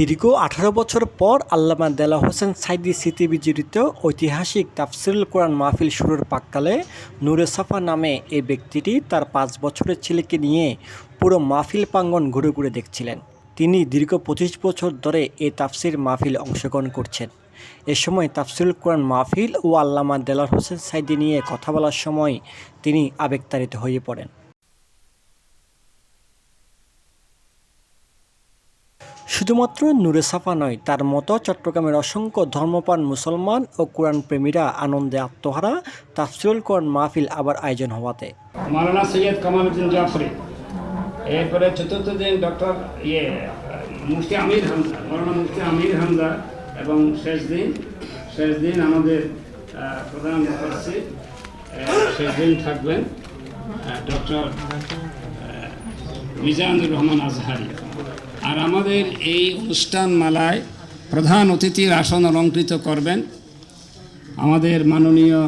দীর্ঘ আঠারো বছর পর আল্লামা দেলা হোসেন সাইদি স্মৃতি বিজড়িত ঐতিহাসিক তাফসিরুল কোরআন মাহফিল শুরুর পাককালে নূরে সাফা নামে এই ব্যক্তিটি তার পাঁচ বছরের ছেলেকে নিয়ে পুরো মাহফিল প্রাঙ্গণ ঘুরে ঘুরে দেখছিলেন। তিনি দীর্ঘ পঁচিশ বছর ধরে এই তাফসির মাহফিল অংশগ্রহণ করছেন। এ সময় তাফসিরুল কোরআন মাহফিল ও আল্লামা দেলার হোসেন সাইদি নিয়ে কথা বলার সময় তিনি আবেগতাড়িত হয়ে পড়েন। শুধুমাত্র নূরে সাফা নয়, তার মতো চট্টগ্রামের অসংখ্য ধর্মপ্রাণ মুসলমান ও কোরআন প্রেমীরা আনন্দে আত্মহারা তাফসিরুল কোরআন মাহফিল আবার আয়োজন হওয়াতে। মাওলানা সৈয়দ কামালউদ্দিন জাফরি, এরপরে চতুর্থ দিন ডক্টর ইয়ে মুফতি আমির হামজা মৌলানা মুফতি আমির হামজা এবং শেষ দিন শেষ দিন আমাদের প্রধান মুফাসসি শেষ দিন থাকবেন ডক্টর মিজানুর রহমান আজহারি। আর আমাদের এই অনুষ্ঠান মালায় প্রধান অতিথির আসন অলঙ্কৃত করবেন আমাদের মাননীয়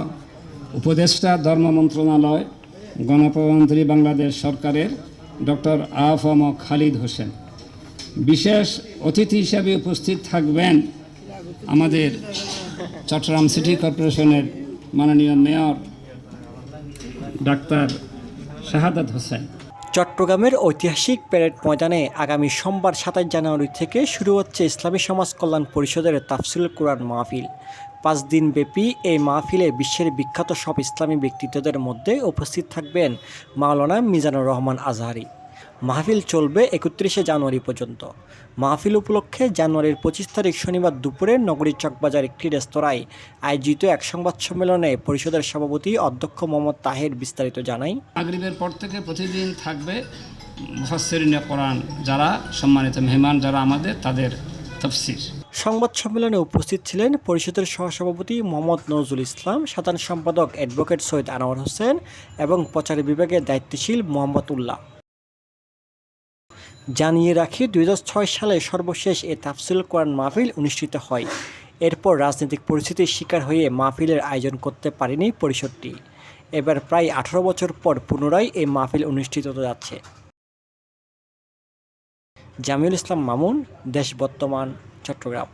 উপদেষ্টা ধর্ম মন্ত্রণালয় গণপ্রজাতন্ত্রী বাংলাদেশ সরকারের ডক্টর আফম খালিদ হোসেন। বিশেষ অতিথি হিসাবে উপস্থিত থাকবেন আমাদের চট্টগ্রাম সিটি কর্পোরেশনের মাননীয় মেয়র ডাক্তার শাহাদাত হোসেন। চট্টগ্রামের ঐতিহাসিক প্যারেড ময়দানে আগামী সোমবার সাতাশ জানুয়ারি থেকে শুরু হচ্ছে ইসলামী সমাজ কল্যাণ পরিষদের তাফসিল কোরআন মাহফিল। পাঁচ দিন ব্যাপী এই মাহফিলে বিশ্বের বিখ্যাত সব ইসলামী ব্যক্তিত্বদের মধ্যে উপস্থিত থাকবেন মাওলানা মিজানুর রহমান আজহারি। মাহফিল চলবে একত্রিশে জানুয়ারি পর্যন্ত। মাহফিল উপলক্ষে জানুয়ারির পঁচিশ তারিখ শনিবার দুপুরে নগরীর চকবাজার একটি রেস্তোরাঁয় আয়োজিত এক সংবাদ সম্মেলনে পরিষদের সভাপতি অধ্যক্ষ মোহাম্মদ তাহের বিস্তারিত জানাই মাগরিবের পর থেকে প্রতিদিন থাকবে কোরআন। যারা সম্মানিত মেহমান যারা আমাদের তাদের তফসির। সংবাদ সম্মেলনে উপস্থিত ছিলেন পরিষদের সহসভাপতি মোহাম্মদ নজরুল ইসলাম সাধারণ সম্পাদক অ্যাডভোকেট সৈয়দ আনোয়ার হোসেন এবং প্রচার বিভাগের দায়িত্বশীল মোহাম্মদ উল্লাহ জানিয়ে রাখি দু হাজার ছয় সালে সর্বশেষ এ তাফসিল কোরআন মাহফিল অনুষ্ঠিত হয়। এরপর রাজনৈতিক পরিস্থিতির শিকার হয়ে মাহফিলের আয়োজন করতে পারেনি পরিষদটি। এবার প্রায় আঠারো বছর পর পুনরায় এই মাহফিল অনুষ্ঠিত হতে যাচ্ছে। জামিউল ইসলাম মামুন, দেশ বর্তমান, চট্টগ্রাম।